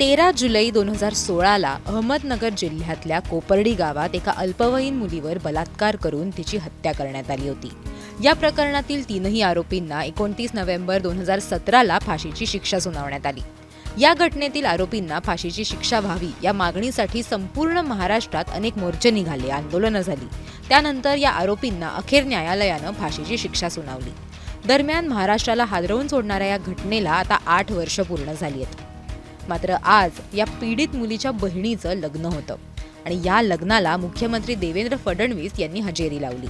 तेरा जुलै दोन हजार सोळाला अहमदनगर जिल्ह्यातल्या कोपर्डी गावात एका अल्पवयीन मुलीवर बलात्कार करून तिची हत्या करण्यात आली होती. या प्रकरणातील तीनही आरोपींना एकोणतीस नोव्हेंबर दोन हजार सतराला फाशीची शिक्षा सुनावण्यात आली. या घटनेतील आरोपींना फाशीची शिक्षा व्हावी या मागणीसाठी संपूर्ण महाराष्ट्रात अनेक मोर्चे निघाले आंदोलनं झाली. त्यानंतर या आरोपींना अखेर न्यायालयानं फाशीची शिक्षा सुनावली. दरम्यान महाराष्ट्राला हादरवून सोडणाऱ्या या घटनेला आता आठ वर्ष पूर्ण झाली आहेत. मात्र आज या पीडित मुलीच्या बहिणीचं लग्न होतं. आणि या लग्नाला मुख्यमंत्री देवेंद्र फडणवीस यांनी हजेरी लावली.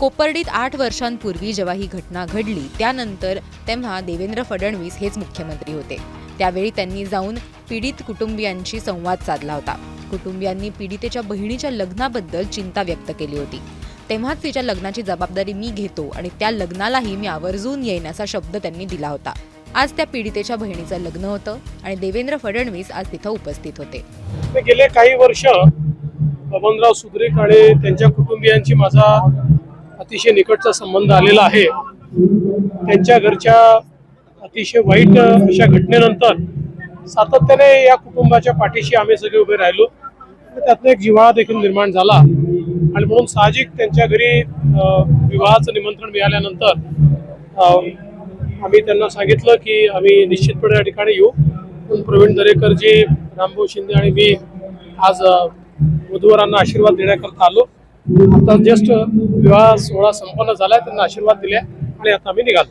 कोपर्डीत आठ वर्षांपूर्वी जेव्हा ही घटना घडली त्यानंतर तेव्हा देवेंद्र फडणवीस हेच मुख्यमंत्री होते. त्यावेळी त्यांनी जाऊन पीडित कुटुंबियांशी संवाद साधला होता. कुटुंबियांनी पीडितेच्या बहिणीच्या लग्नाबद्दल चिंता व्यक्त केली होती. तेव्हाच तिच्या लग्नाची जबाबदारी मी घेतो आणि त्या लग्नालाही मी आवर्जून येईन असा शब्द त्यांनी दिला होता. आज त्या पीडितेच्या बहिणीचं लग्न होतं आणि देवेंद्र फडणवीस आज तिथं उपस्थित होते. गेले काही वर्ष बबनराव सुद्रेक आणि त्यांच्या कुटुंबियांची माझा अतिशय निकटचा संबंध आलेला आहे. त्यांच्या घरच्या अतिशय वाईट अशा घटनेनंतर सातत्याने या कुटुंबाच्या पाठीशी आम्ही सगळे उभे राहिलो. त्यातनं एक जिव्हाळा देखील निर्माण झाला. आणि म्हणून साहजिक त्यांच्या घरी विवाहाचं निमंत्रण मिळाल्यानंतर आम्ही त्यांना सांगितलं की आम्ही निश्चितपणे या ठिकाणी येऊ. पण प्रवीण दरेकरजी रामभाऊ शिंदे आणि मी आज वधूवरांना आशीर्वाद देण्याकरता आलो. आता जस्ट विवाह सोहळा संपन्न झालाय त्यांना आशीर्वाद दिले आणि आता आम्ही निघालो.